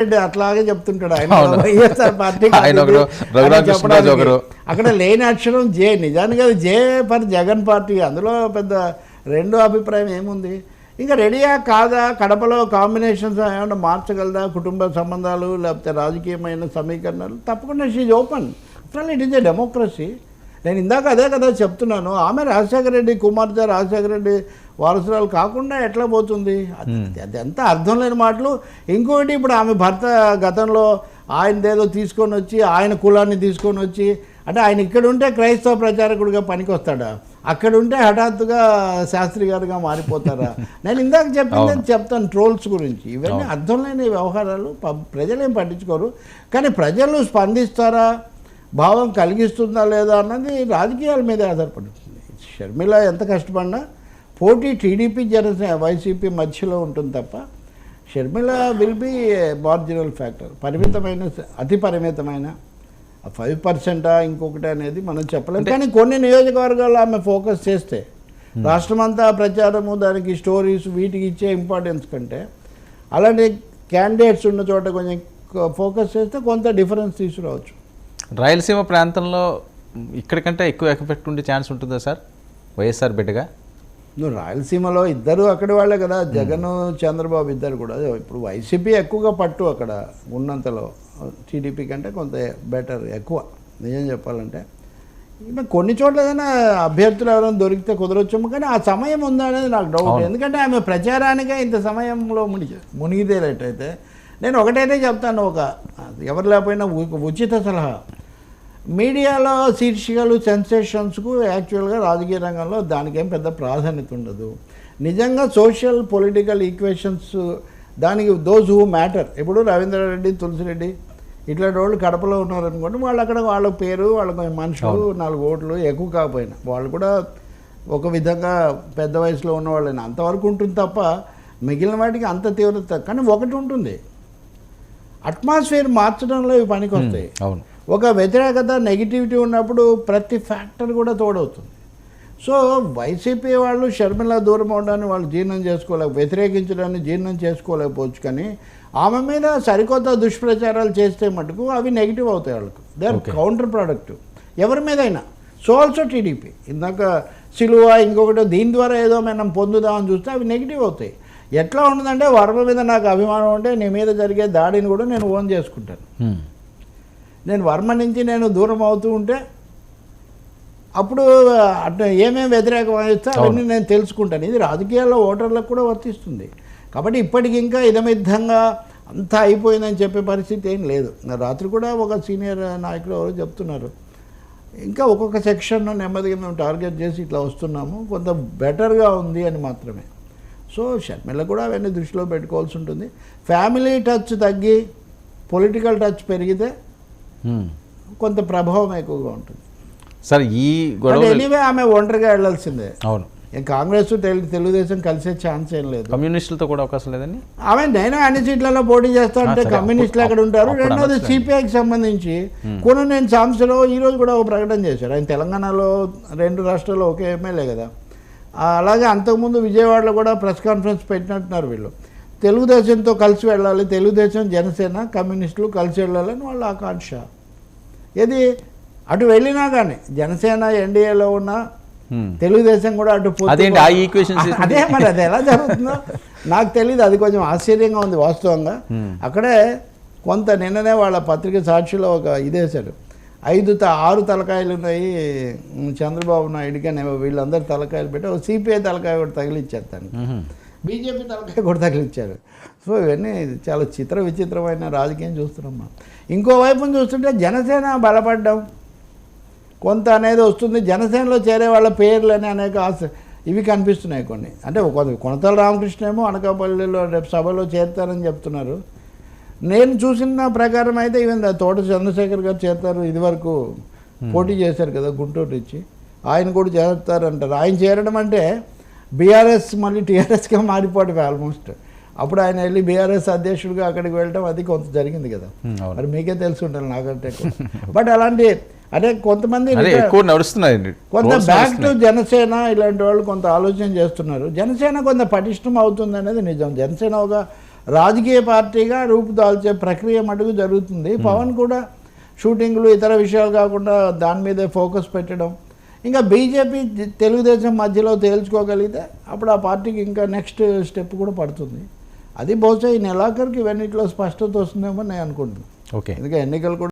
రెడ్డి అట్లాగే చెప్తుంటాడు. ఆయన. వైఎస్ఆర్ పార్టీ. అక్కడ లేని అక్షరం జే. నిజానికి అది జే ఫర్ జగన్ పార్టీ. అందులో పెద్ద రెండో అభిప్రాయం ఏముంది? ఇంకా రెడీయా కాదా? కడపలో కాంబినేషన్స్ ఏమన్నా మార్చగలదా? కుటుంబ సంబంధాలు లేకపోతే రాజకీయమైన సమీకరణాలు? తప్పకుండా షీజ్ ఓపెన్ అసలు ఇట్ ఈజ్ ఏ డెమోక్రసీ నేను ఇందాక అదే కదా చెప్తున్నాను. ఆమె రాజశేఖర రెడ్డి కుమార్తె రాజశేఖర రెడ్డి వారసురాలు కాకుండా ఎట్లా పోతుంది? అది అది ఎంత అర్థం లేని మాటలు. ఇంకొకటి ఇప్పుడు ఆమె భర్త గతంలో ఆయనదేదో తీసుకొని వచ్చి ఆయన కులాన్ని తీసుకొని వచ్చి అంటే ఆయన ఇక్కడ ఉంటే క్రైస్తవ ప్రచారకుడిగా పనికొస్తాడా? అక్కడ ఉంటే హఠాత్తుగా శాస్త్రి గారుగా మారిపోతారా? నేను ఇందాక చెప్పింది. చెప్తాను ట్రోల్స్ గురించి. ఇవన్నీ అర్థం లేని వ్యవహారాలు. ప్రజలేం పట్టించుకోరు. కానీ ప్రజలు స్పందిస్తారా? భావం కలిగిస్తుందా లేదా అన్నది రాజకీయాల మీద ఆధారపడుతుంది. షర్మిల ఎంత కష్టపడినా పోటీ టీడీపీ జనసేన వైసీపీ మధ్యలో ఉంటుంది తప్ప Sharmila will be marginal factor పరిమితమైన అతి పరిమితమైన ఫైవ్ పర్సెంటా ఇంకొకటి అనేది మనం చెప్పలేం. కానీ కొన్ని నియోజకవర్గాల్లో ఆమె ఫోకస్ చేస్తే రాష్ట్రమంతా ప్రచారము దానికి స్టోరీస్ వీటికి ఇచ్చే ఇంపార్టెన్స్ కంటే అలాంటి క్యాండిడేట్స్ ఉన్న చోట కొంచెం ఫోకస్ చేస్తే కొంత డిఫరెన్స్ తీసుకురావచ్చు. రాయలసీమ ప్రాంతంలో ఇక్కడికంటే ఎక్కువ ఎఫెక్ట్ ఉండే ఛాన్స్ ఉంటుందా సార్? వైఎస్ఆర్ బిడ్డగా? నువ్వు రాయలసీమలో ఇద్దరు అక్కడి వాళ్ళే కదా. జగన్ చంద్రబాబు ఇద్దరు కూడా. ఇప్పుడు వైసీపీ ఎక్కువగా పట్టు అక్కడ ఉన్నంతలో. టీడీపీ కంటే కొంత బెటర్ ఎక్కువ. నిజం చెప్పాలంటే. కొన్ని చోట్ల ఏదైనా అభ్యర్థులు ఎవరైనా దొరికితే కుదరొచ్చేమో కానీ ఆ సమయం ఉందా అనేది నాకు డౌట్. ఎందుకంటే ఆమె ప్రచారానికే ఇంత సమయంలో మునిగి మునిగితేలేటైతే నేను ఒకటైతే చెప్తాను ఒక ఎవరు లేకపోయినా ఉచిత సలహా. మీడియాలో శీర్షికలు సెన్సేషన్స్కు యాక్చువల్గా రాజకీయ రంగంలో దానికేం పెద్ద ప్రాధాన్యత ఉండదు. నిజంగా సోషల్ పొలిటికల్ ఈక్వేషన్స్ దానికి దోస్ హూ మ్యాటర్ ఇప్పుడు రవీంద్రారెడ్డి తులసిరెడ్డి ఇట్లాంటి వాళ్ళు కడపలో ఉన్నారు అనుకోండి వాళ్ళు అక్కడ వాళ్ళ పేరు వాళ్ళ మనుషులు నాలుగు ఓట్లు ఎక్కువ కాకపోయినా. వాళ్ళు కూడా ఒక విధంగా పెద్ద వయసులో ఉన్న వాళ్ళని అంతవరకు ఉంటుంది తప్ప మిగిలిన వాటికి అంత తీవ్రత కానీ ఒకటి ఉంటుంది. అట్మాస్ఫియర్ మార్చడంలో ఇవి పనికి వస్తాయి అవును. ఒక వ్యతిరేకత నెగిటివిటీ ఉన్నప్పుడు ప్రతి ఫ్యాక్టర్ కూడా తోడవుతుంది. సో వైసీపీ వాళ్ళు షర్మిల దూరం అవడాన్ని వాళ్ళు జీర్ణం చేసుకోలేక వ్యతిరేకించడాన్ని జీర్ణం చేసుకోలేకపోవచ్చు కానీ ఆమె మీద సరికొత్త దుష్ప్రచారాలు చేస్తే మటుకు అవి నెగిటివ్ అవుతాయి వాళ్ళకు. They are. కౌంటర్ ప్రోడక్ట్ ఎవరి మీదైనా సో ఆల్సో టీడీపీ ఇందాక సిలువ ఇంకొకటి దీని ద్వారా ఏదో మనం పొందుదామని చూస్తే అవి నెగిటివ్ అవుతాయి. ఎట్లా ఉండదంటే వర్మ మీద నాకు అభిమానం ఉంటే నీ మీద జరిగే దాడిని కూడా నేను ఓన్ చేసుకుంటాను. నేను వర్మ నుంచి నేను దూరం అవుతూ ఉంటే అప్పుడు అట్లా ఏమేమి వ్యతిరేకం వహిస్తే అవన్నీ నేను తెలుసుకుంటాను. ఇది రాజకీయాల్లో ఓటర్లకు కూడా వర్తిస్తుంది. కాబట్టి ఇప్పటికి ఇంకా ఇదమిద్ధంగా అంతా అయిపోయిందని చెప్పే పరిస్థితి ఏం లేదు. రాత్రి కూడా ఒక సీనియర్ నాయకులు ఎవరో చెప్తున్నారు. ఇంకా ఒక్కొక్క సెక్షన్ నెమ్మదిగా మేము టార్గెట్ చేసి ఇట్లా వస్తున్నాము. కొంత బెటర్గా ఉంది అని మాత్రమే. సో షర్మిల కూడా అవన్నీ దృష్టిలో పెట్టుకోవాల్సి ఉంటుంది. ఫ్యామిలీ టచ్ తగ్గి పొలిటికల్ టచ్ పెరిగితే. కొంత ప్రభావం ఎక్కువగా ఉంటుంది. సార్ ఈ ఎనీవే ఆమె ఒంటరిగా వెళ్ళాల్సిందే. అవును. కాంగ్రెస్ తెలు- తెలుగుదేశం కలిసే ఛాన్స్ ఏం లేదు. కమ్యూనిస్టులతో కూడా అవకాశం లేదని ఆమె నేను అన్ని సీట్లలో పోటీ చేస్తా అంటే కమ్యూనిస్టులు అక్కడ ఉంటారు? రెండోది. సిపిఐకి సంబంధించి కొన్ని నేను సాంసలో ఈ రోజు కూడా ఒక ప్రకటన చేశారు. ఆయన తెలంగాణలో రెండు రాష్ట్రాల్లో ఒకే ఎమ్మెల్యే కదా. అలాగే అంతకుముందు విజయవాడలో కూడా ప్రెస్ కాన్ఫరెన్స్ పెట్టినట్టున్నారు వీళ్ళు. తెలుగుదేశంతో కలిసి వెళ్ళాలి తెలుగుదేశం జనసేన కమ్యూనిస్టులు కలిసి వెళ్ళాలని వాళ్ళ ఆకాంక్ష. ఏది? అటు వెళ్ళినా కానీ జనసేన ఎన్డీఏలో ఉన్న. తెలుగుదేశం కూడా అటు? అదే మరి అది ఎలా జరుగుతుందో? నాకు తెలియదు అది కొంచెం ఆశ్చర్యంగా ఉంది వాస్తవంగా. అక్కడే కొంత నిన్ననే వాళ్ళ పత్రిక సాక్షిలో ఒక ఇదేశారు ఐదు త ఆరు తలకాయలు ఉన్నాయి. చంద్రబాబు నాయుడుకి అని వీళ్ళందరూ తలకాయలు పెట్టి ఒక సిపిఐ తలకాయ కూడా తగిలిచ్చారు మ్మ్. బీజేపీ తలకాయ కూడా తగిలిచ్చారు. సో ఇవన్నీ చాలా చిత్ర విచిత్రమైన రాజకీయం చూస్తున్నాం మనం. ఇంకోవైపున చూస్తుంటే జనసేన బలపడ్డం. కొంత అనేది వస్తుంది. జనసేనలో చేరే వాళ్ళ పేర్లు అని అనేక ఆశ ఇవి కనిపిస్తున్నాయి కొన్ని. అంటే కొనతల రామకృష్ణ ఏమో అనకాపల్లిలో రేపు సభలో చేరుతారని చెప్తున్నారు. నేను చూసిన ప్రకారం అయితే ఈవెన్ తోట చంద్రశేఖర్ గారు చేరుతారు ఇదివరకు పోటీ చేశారు కదా గుంటూరు నుంచి. ఆయన కూడా చేరుతారంటారు ఆయన చేరడం అంటే బీఆర్ఎస్ మళ్ళీ టీఆర్ఎస్గా మారిపోవడం ఆల్మోస్ట్ అప్పుడు ఆయన వెళ్ళి బీఆర్ఎస్ అధ్యక్షుడిగా అక్కడికి వెళ్ళడం అది కొంత జరిగింది కదా. అవును. మరి మీకే తెలిసి ఉండాలి నాకంటే బట్ అలాంటి అంటే కొంతమంది కొంత బ్యాక్ టు. జనసేన ఇలాంటి వాళ్ళు కొంత ఆలోచన చేస్తున్నారు. జనసేన కొంత పటిష్టం అవుతుంది అనేది నిజం. జనసేన ఒక రాజకీయ పార్టీగా రూపుదాల్చే ప్రక్రియ మటుకు జరుగుతుంది. పవన్ కూడా షూటింగ్లు ఇతర విషయాలు కాకుండా దాని మీదే ఫోకస్ పెట్టడం. ఇంకా బీజేపీ తెలుగుదేశం మధ్యలో తేల్చుకోగలిగితే అప్పుడు ఆ పార్టీకి ఇంకా నెక్స్ట్ స్టెప్ కూడా పడుతుంది. అది బహుశా ఈ నెలాఖరికి ఇవన్నిట్లో స్పష్టత వస్తుందేమో నేను అనుకుంటున్నాను ఓకే. ఎందుకంటే ఎన్నికలు కూడా